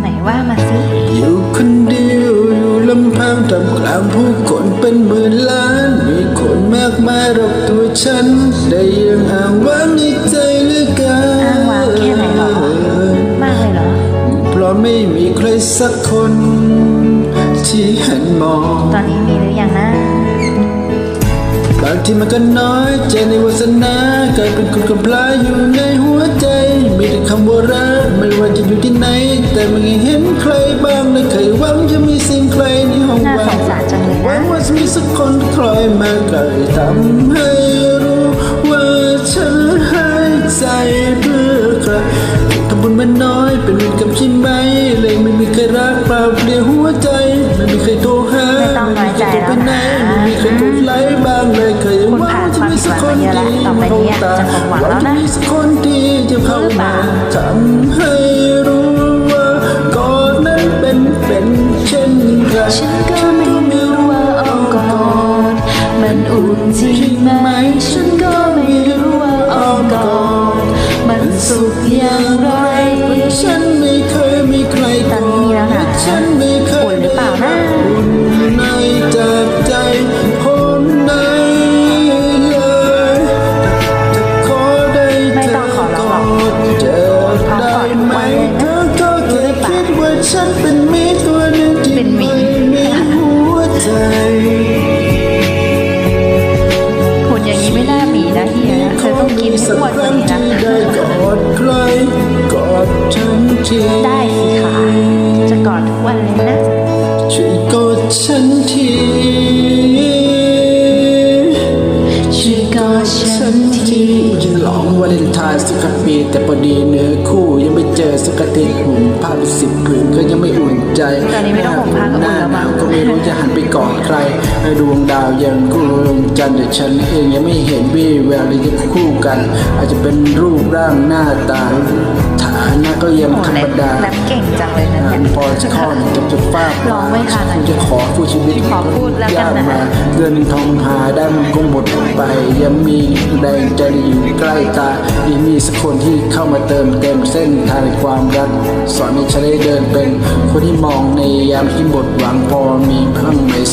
ไหนว่ามาสิ อยู่คนเดียวอยู่ลำพังท่ามกลางผู้คนเป็นหมื่นล้าน มีคนมากมายรอบตัวฉัน สักคน ที่หันมองตอนนี้มีหรือยังนะบางทีมันก็น้อยใจในวาสนากลายเป็นคนกำพร้าอยู่ในหัวใจ มีแต่คำว่ารักไม่ว่าจะอยู่ที่ไหน แต่ไม่เห็นใครบ้างเลยเคยหวังจะมีสิ่งใครในห้องน่าว่างสงสารจังเลยนะหวังว่าจะมีสักคนคอยมาไกลทำให้รู้ว่าฉันหายใจเพื่อใครทำบุญมันน้อย เป็นเวรกรรมใช่ไหมเลยไม่มีใครรักเปล่าเปลี่ยวหัวใจ ไม่มีใครโทรหาไม่ต้องน้อยใจไม่มีใครโทรไปไหนแล้วนะไม่มีใครกดไลค์บ้างเลยเคยว่าจะมีสักคนดหวังมาเยอะแล้วต่อไปนี้จะสมหวังแล้วนะจะมีสักคนที่จะเข้ามาล่าทำให้รู้ว่าก่อนนั้นเป็นเป็นเช่นไรฉันก็ไม่รู้ว่าอ้อมกอดมันอุ่นจริงไหมฉันก็ไม่รู้ว่าอ้อมกอดมันสุขอย่างไร ฉันไม่เคยมีใครตอนนี้มีแล้วนะฉันไม่เคยอุ่นหรือเปล่านะอุ่นในจากใจคนใดเลยจะขอได้ไม่เจต้อองขอร้องกหรอกอดเจอได้ไหมเธอก็แค่คิดว่าฉันเป็นหมีตัวหนึ่งที่เป็นหมีไม่มีหัวใจหุ่นอย่างนี้ไม่น่าหมีนะเฮียเธอต้องกินทุกวันวันนี้นะได้กอดใครกอดฉันทีได้สิคะจะกอดทุกวันเลยนะ ช่วยกอดฉันที ปีแต่พอดีเนื้อคู่ยังไม่เจอสักทิตย์หุ่นผ้าไปสิบผืนก็ยังไม่อุ่นใจตอนนี้ไม่ต้องห่มผ้าก็อุ่นแล้วมั้งก็ไม่รู้จะหันไปกอดใครดวงดาวยังกู้ลงจันทร์แต่ฉันเองยังไม่เห็นวี่แววเลยจะคู่กัน อาจจะเป็นรูปร่างหน้าตาฐานะก็ยังธรรมดาแรปเก่ง จังเลยนะงาเนี่ยนพอจะข้อหนึ่งจะจะฟาดร้องไม่ทันอะจะขอผู้ชีวิตขอพูดแล้วกันนะยมาเงินทองหาได้มันคงหมดไปยังมีแรงใจอยู่ใกล้ตายังมีสักคนที่เข้ามาเติมเต็มเส้นทางความรัก สอนให้ฉันได้เดินเป็นคนที่มองในยามที่หมดหวังพอมีเพิ่งไหม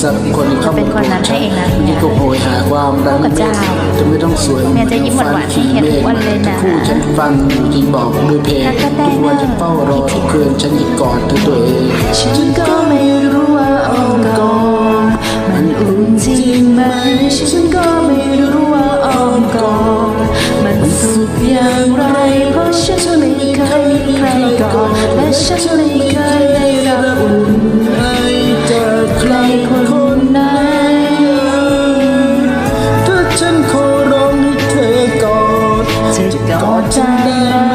สักคนที่เข้าเป็มานคนนั้นให้เองนะเนี่ยที่ก็โหยหาความรักพระเจ้าจะไม่ต้องสวยเนี่ยจะยิ้มหวานๆให้เห็นทุกวันเลยนะคู่ฉันฟังอยู่จริงบอกด้วยเพลงแล้วก็ได้ทุกวันนะฉันเฝ้ารอทุกคืนฉันจะกอดเธอตัวเองฉันก็ไม่รู้ว่าอ้อมกอดมันอุ่นจริงไหมฉันก็ไม่รู้ จะกอดใจไหม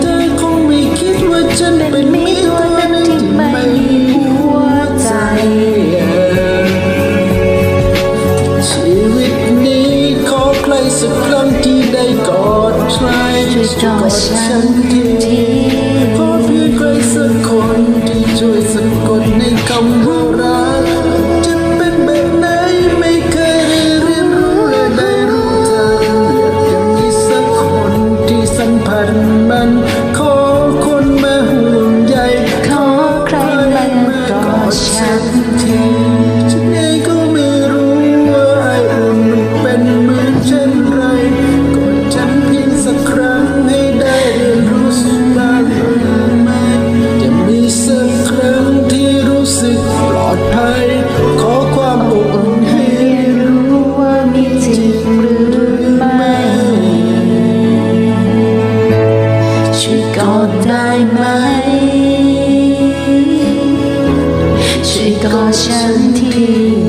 เธอคงไม่คิดว่าฉันเป็นมิตรตัวนั้นที่ไม่มีหัวใจ ชีวิตนี้ขอใครสักครั้งที่ได้กอดใครช่วยกอดฉัน Suýt có.